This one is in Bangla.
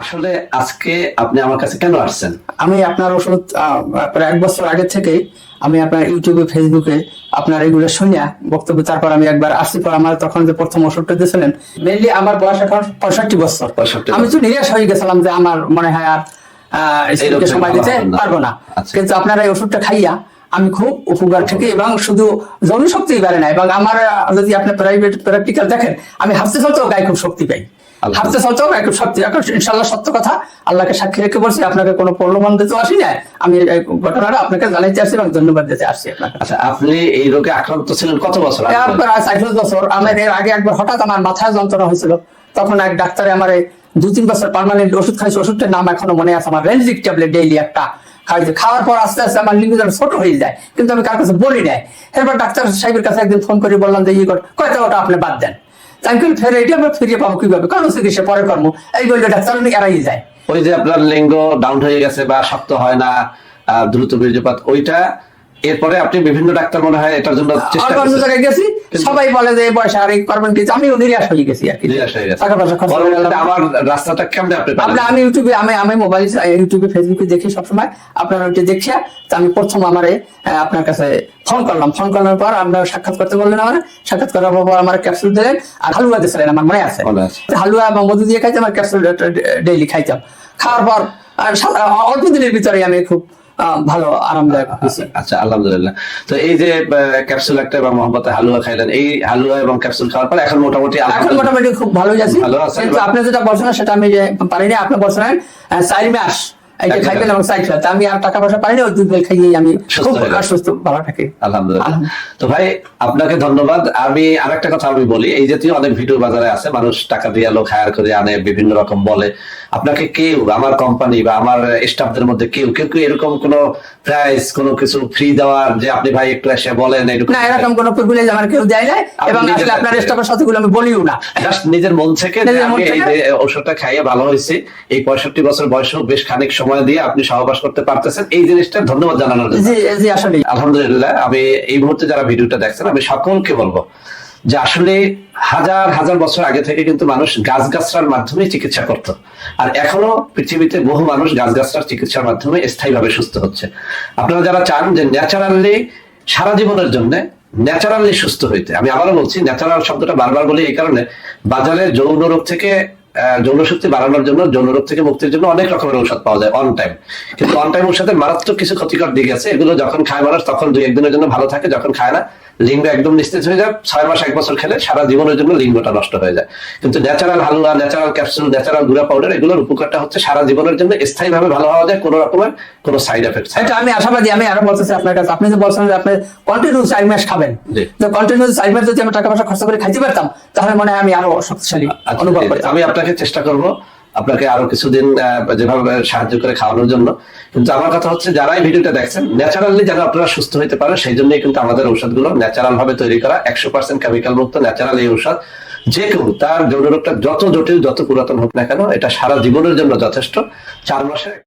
আসলে আজকে আপনি আমার কাছে কেন আসছেন? আমি আপনার ওষুধ প্রায় এক বছর আগে থেকেই আমি আপনার ইউটিউবে ফেসবুকে আপনার এগুলো শুনিয়া বক্তব্য তারপর আমি একবার আসছি পর আমার তখন যে প্রথম ওষুধটা দিয়েছিলেন মেনলি আমার বয়স এখন পঁয়ষট্টি বছর। 65 আমি তো নিরাশ হয়ে গেছিলাম যে আমার মনে হয় আর সময় দিতে পারব না। আচ্ছা। কিন্তু আপনার এই ওষুধটা খাইয়া আমি খুব উপকার থেকে এবং শুধু যৌন শক্তি বাড়ে না এবং আমার যদি আপনি প্রাইভেট প্র্যাকটিক্যাল দেখেন আমি হাসতে চলতেও গায়ে খুব শক্তি পাই। হাসতে চলতেও গায়ে খুব শক্তি এখন ইনশাল্লাহ সত্য কথা আল্লাহকে সাক্ষী রেখে বলছি আপনাকে কোনো প্রলোভন দিতে আসি না আমি এই ঘটনাটা আপনাকে জানাইতে আসছি এবং ধন্যবাদ দিতে আসছি আপনাকে। আচ্ছা আপনি এই রোগে আক্রান্ত ছিলেন কত বছর? এরপর বছর। আমার এর আগে একবার হঠাৎ আমার মাথায় যন্ত্রণা হয়েছিল। তখন এক ডাক্তারে আমার এই দু তিন বছর পার্মানেন্ট ওষুধ খাইছে ওষুধটার নাম এখনও মনে আছে। আমার রেনজিক ট্যাবলেট ডেইলি একটা খাইছে। খাওয়ার পর আস্তে আস্তে আমার লিঙ্গ ছোট হয়ে যায় কিন্তু আমি কার কাছে বলি নাই। এরপর ডাক্তার সাহেবের কাছে একদিন ফোন করে বললাম যে ইয়ে কর কয়টা ওটা আপনি বাদ দেন। বলি, ফের এটা আমরা ফিরিয়ে পাবো কীভাবে? কারণ চিকিৎসা পরে কর্ম। এই বললে ডাক্তার অনেক এড়াই যায়। ওই যে আপনার লিঙ্গ ডাউন হয়ে গেছে বা শক্ত হয় না দ্রুত বীর্যপাত ওইটা এরপরে আপনি বিভিন্ন ডাক্তার মনে হয় এটার জন্য চেষ্টা অন্য জায়গায় গেছি সবাই বলে যে বয়সে আর এই করবেন কি? আমিও নিরাশ হয়ে গেছি আর কি। আমার রাস্তাটা কেমনে আপনি? আপনার আমি ইউটিউবে আমি আমি মোবাইল ইউটিউবে ফেসবুকে দেখি সবসময়। আপনার ওইটা দেখিয়া আমি প্রথম আমার আপনার কাছে ফোন করলাম। ফোন করার পর আপনার সাক্ষাৎ করতে বললেন আমার। সাক্ষাৎ করার পর আমার ক্যাপসুল দিলেন। আর হালুয়া দিয়েছিলেন আমার মনে আছে। হালুয়া এবং মধু দিয়ে খাইতাম আর ক্যাপসুল ডেইলি খাইতাম। খাওয়ার পর অল্প দিনের ভিতরে আমি খুব ভালো আরামদায়ক হয়েছি আচ্ছা আলহামদুলিল্লাহ। তো এই যে ক্যাপসুল একটা বা মোহাম্মদ হালুয়া খাইলেন এই হালুয়া এবং ক্যাপসুল খাওয়ার পর এখন মোটামুটি এখন মোটামুটি খুব ভালোই আছি। ভালো আছে আপনি যেটা বলছেন সেটা আমি যে পারিনি আপনি বলছেন সাইমে চার মাস খাইবেন এবং চাই আমি আর টাকা পয়সা পারিনি ওই দুধ বেল আমি খুব ভালো থাকি। আলহামদুলিল্লাহ। আলহামদুলিল্লাহ। তো ভাই আপনাকে ধন্যবাদ। আমি আরেকটা কথা আমি বলি এই জাতীয় অনেক ভিডিও বাজারে আছে মানুষ টাকা দিয়ে লোক হায়ার করে আনে বিভিন্ন রকম বলে। আপনাকে কেউ আমার কোম্পানি বা আমার স্টাফদের মধ্যে কেউ কেউ কেউ এরকম কোনো প্রাইস কোনো কিছু ফ্রি দেওয়ার যে আপনি ভাই একটু এসে বলেন এরকম না এরকম কোনো প্রিভিলেজ আমার কেউ দেয় এবং নিজে আসলে আপনার স্টাফের সাথে আমি বলিও না। জাস্ট নিজের মন থেকে ওষুধটা খাইয়ে ভালো হয়েছে এই পঁয়ষট্টি বছর বয়সেও বেশ খানিক সময় দিয়ে আপনি সহবাস করতে পারতেছেন। এই জিনিসটা ধন্যবাদ জানানোর জন্য। জি জি আসলে। আলহামদুলিল্লাহ আমি এই মুহূর্তে যারা ভিডিওটা দেখছেন আমি সকলকে বলব যে আসলে হাজার হাজার বছর আগে থেকে কিন্তু মানুষ গাছগাছরার মাধ্যমে চিকিৎসা করত। আর এখনও পৃথিবীতে বহু মানুষ গাছগাছরার চিকিৎসার মাধ্যমে স্থায়ীভাবে সুস্থ হচ্ছে। আপনারা যারা চান যে ন্যাচারালি সারা জীবনের জন্য ন্যাচারালি সুস্থ হইতে আমি আবারও বলছি ন্যাচারাল শব্দটা বারবার বলি এই কারণে বাজারে যৌন রোগ থেকে আহ, যৌন শক্তি বাড়ানোর জন্য যৌন রোগ থেকে মুক্তির জন্য অনেক রকমের ঔষধ পাওয়া যায় অন টাইম কিন্তু অন টাইম ঔষধের মারাত্মক কিছু ক্ষতিকর দিক আছে। এগুলো যখন খায় মানুষ তখন দুই একদিনের জন্য ভালো থাকে যখন খায় না লিঙ্গ একদম নিস্তেজ হয়ে যায়। ছয় মাস এক বছর খেলে সারা জীবনের জন্য লিঙ্গটা নষ্ট হয়ে যায়। কিন্তু ন্যাচারাল হালুয়া ন্যাচারাল ক্যাপসুল ন্যাচারাল গুঁড়া পাউডার এগুলোর উপকারটা হচ্ছে সারা জীবনের জন্য স্থায়ীভাবে ভালো হওয়া যায় কোনো রকমের কোনো সাইড এফেক্ট এটা আমি আশাবাদী আমি আরও বলতেছি আপনার কাছে। আপনি যে বলছেন যে আপনি কন্টিনিউ চার মাস খাবেন। তো কন্টিনিউ চার মাস যদি আমি টাকা পয়সা খরচ করে খাইতে পারতাম তাহলে মনে হয় আমি আরও শক্তিশালী আচ্ছা, অনুভব। করতাম। আমি আপনাকে চেষ্টা করব আপনাকে আরও কিছুদিন যেভাবে সাহায্য করে খাওয়ানোর জন্য। কিন্তু আমার কথা হচ্ছে যারাই ভিডিওটা দেখছেন, ন্যাচারালি যারা আপনারা সুস্থ হতে পারে সেই জন্যই কিন্তু আমাদের ঔষধগুলো ন্যাচারাল ভাবে তৈরি করা, একশো পার্সেন্ট কেমিক্যাল মুক্ত, ন্যাচারাল এই ঔষধ। যে কেউ তার যৌন রোগটা যত জটিল, যত পুরাতন হোক না কেন, এটা সারা জীবনের জন্য যথেষ্ট। চার মাসের